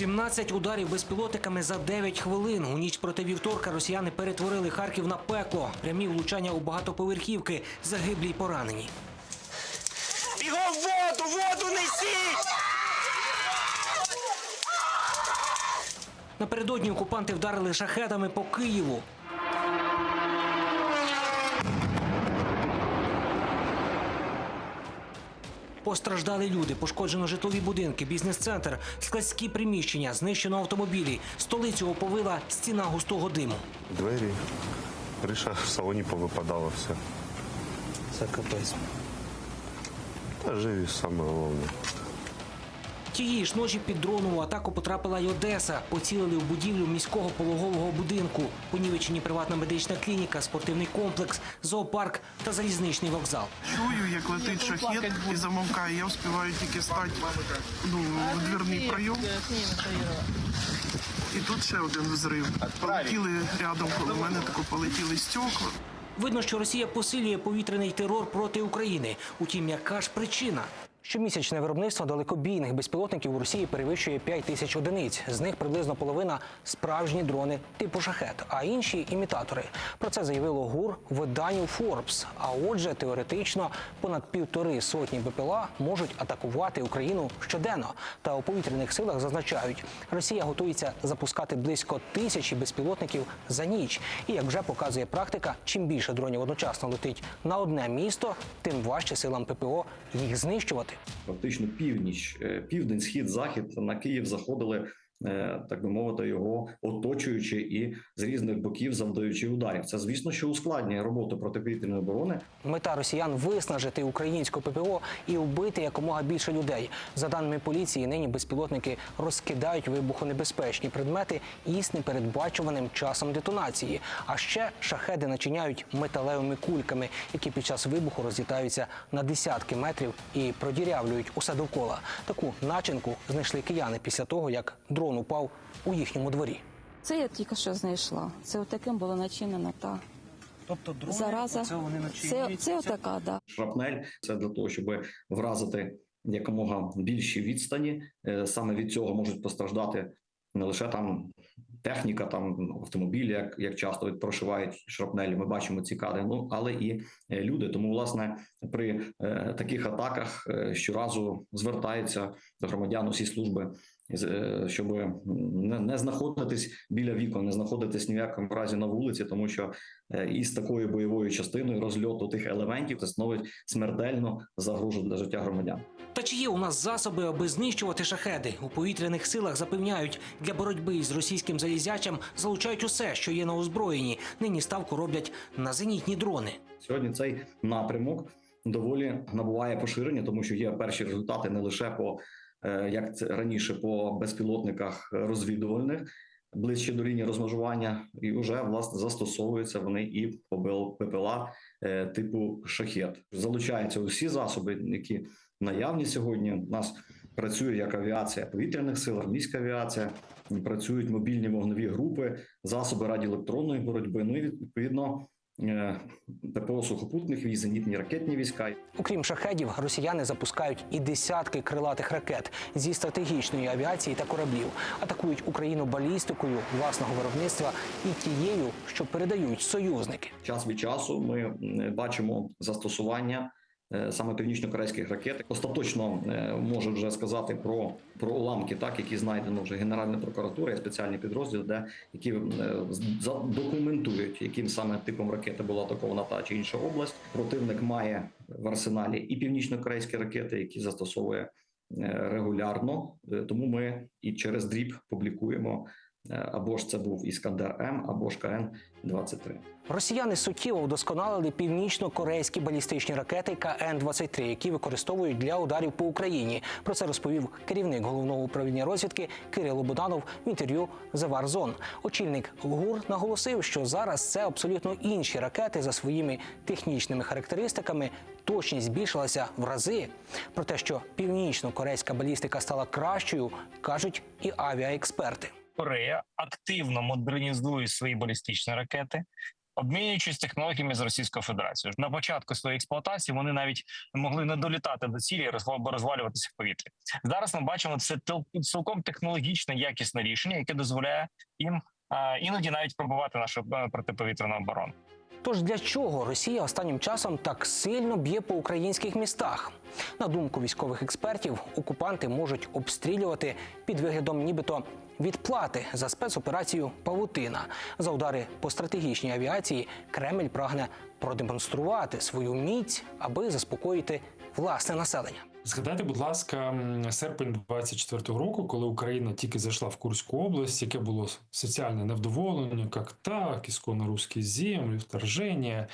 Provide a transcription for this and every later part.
17 ударів безпілотниками за 9 хвилин. У ніч проти вівторка росіяни перетворили Харків на пекло. Прямі влучання у багатоповерхівки, загиблі й поранені. Бігом воду, воду несіть! Напередодні окупанти вдарили шахедами по Києву. Постраждали люди, пошкоджено житлові будинки, бізнес-центр, складські приміщення, знищено автомобілі. Столицю оповила стіна густого диму. Двері, криша в салоні повипадала все. Це капець. Та живі саме головне. Тієї ж ночі під дронову атаку потрапила й Одеса. Поцілили в будівлю міського пологового будинку. Понівечені приватна медична клініка, спортивний комплекс, зоопарк та залізничний вокзал. Чую, як летить шахет і замовкає. Я встигаю тільки стати ну, в дверний прийом. І тут ще один взрив. Полетіли рядом коло мене, тако полетіли стекла. Видно, що Росія посилює повітряний терор проти України. Утім, яка ж причина? Щомісячне виробництво далекобійних безпілотників у Росії перевищує 5 тисяч одиниць. З них приблизно половина справжні дрони типу шахет, а інші імітатори. Про це заявило ГУР виданню Forbes. А отже, теоретично понад півтори сотні БПЛА можуть атакувати Україну щоденно. Та у повітряних силах зазначають, Росія готується запускати близько тисячі безпілотників за ніч. І як вже показує практика, чим більше дронів одночасно летить на одне місто, тим важче силам ППО їх знищувати. Фактично північ, е, південь, схід, захід на Київ заходили. Е, Так би мовити, його оточуючи і з різних боків завдаючи ударів. Це звісно, що ускладнює роботу протиповітряної оборони. Мета росіян виснажити українську ППО і вбити якомога більше людей. За даними поліції, нині безпілотники розкидають вибухонебезпечні предмети із непередбачуваним часом детонації. А ще шахеди начиняють металевими кульками, які під час вибуху розлітаються на десятки метрів і продірявлюють усе довкола. Таку начинку знайшли кияни після того, як дрон упав у їхньому дворі. Це я тільки що знайшла. Це отаким була начинена та Тобто дрони зараза. Це, це отака, да. Шрапнель це для того, щоб вразити якомога більші відстані. Е, Саме від цього можуть постраждати не лише там техніка, там автомобілі, як, як часто прошивають шрапнелі. Ми бачимо ці кадри, ну але і е, люди. Тому, власне, при е, таких атаках е, щоразу звертаються до громадян усі служби. З- е, Щоб не, знаходитись біля вікон, не знаходитись ні в якому разі на вулиці, тому що е, із такою бойовою частиною розльоту тих елементів це становить смертельну загрозу для життя громадян. Та чи є у нас засоби, аби знищувати шахеди? У повітряних силах запевняють, для боротьби із російським залізячем залучають усе, що є на озброєнні. Нині ставку роблять на зенітні дрони. Сьогодні цей напрямок доволі набуває поширення, тому що є перші результати не лише по як це раніше по безпілотниках розвідувальних. Ближче до лінії розмежування, і вже власне застосовуються вони і по ППЛА е, типу шахет. Залучаються усі засоби, які наявні сьогодні. У нас працює як авіація повітряних сил, армійська авіація, працюють мобільні вогневі групи, засоби радіоелектронної боротьби. Ну і відповідно е, ППО сухопутних військ, зенітні ракетні війська. Окрім шахедів, росіяни запускають і десятки крилатих ракет зі стратегічної авіації та кораблів, атакують Україну балістикою власного виробництва і тією, що передають союзники. Час від часу ми м, бачимо застосування е, саме північно-корейських ракет. Остаточно е, можу вже сказати про, про уламки, так які знайдено вже Генеральна прокуратура і спеціальні підрозділи, де які е, задокументують, яким саме типом ракети була атакована та чи інша область. Противник має в арсеналі і північно-корейські ракети, які застосовує е, регулярно. Е, Тому ми і через дріб публікуємо. Е, Або ж це був Іскандер М, або ж КН 23 Росіяни суттєво вдосконалили північно-корейські балістичні ракети КН-23, які використовують для ударів по Україні. Про це розповів керівник головного управління розвідки Кирило Буданов в інтерв'ю The War. Очільник ГУР наголосив, що зараз це абсолютно інші ракети за своїми технічними характеристиками. Точність збільшилася в рази. Про те, що північно-корейська балістика стала кращою, кажуть і авіаексперти. Корея активно модернізує свої балістичні ракети. обмінюючись технологіями з Російською Федерацією. На початку своєї експлуатації вони навіть могли не долітати до цілі або розвалюватися в повітрі. Зараз ми бачимо це цілком технологічне якісне рішення, яке дозволяє їм іноді навіть пробувати нашу е, протиповітряну оборону. Тож для чого Росія останнім часом так сильно б'є по українських містах? На думку військових експертів, окупанти можуть обстрілювати під виглядом нібито відплати за спецоперацію Павутина. За удари по стратегічній авіації Кремль прагне продемонструвати свою міць, аби заспокоїти власне населення. Згадайте, будь ласка, серпень 24-го року, коли Україна тільки зайшла в Курську область, яке було соціальне невдоволення, як так, ісконно русські землі, вторження.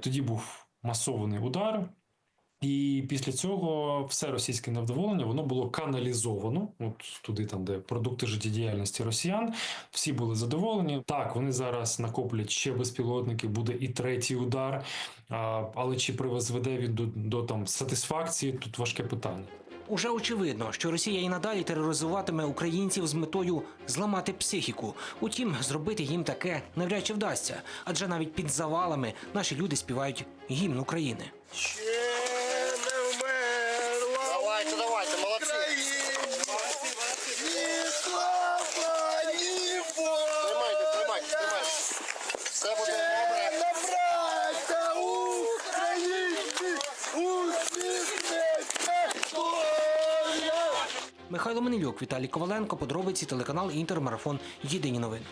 Тоді був масований удар. І після цього все російське невдоволення воно було каналізовано, от туди, там, де продукти життєдіяльності росіян, всі були задоволені. Так, вони зараз накоплять ще безпілотники, буде і третій удар. Але чи призведе він до, до там сатисфакції? Тут важке питання. Уже очевидно, що Росія і надалі тероризуватиме українців з метою зламати психіку. Утім, зробити їм таке навряд чи вдасться, адже навіть під завалами наші люди співають гімн України. Ще не вмерла Давайте, давайте, молодці. Ні слава, ні Бог. Тримайте, тримайте, тримайте. Все буде добре. браття українці, усміхнеться доля. Михайло Манилюк, Віталій Коваленко, подробиці телеканал Інтермарафон. Єдині новини.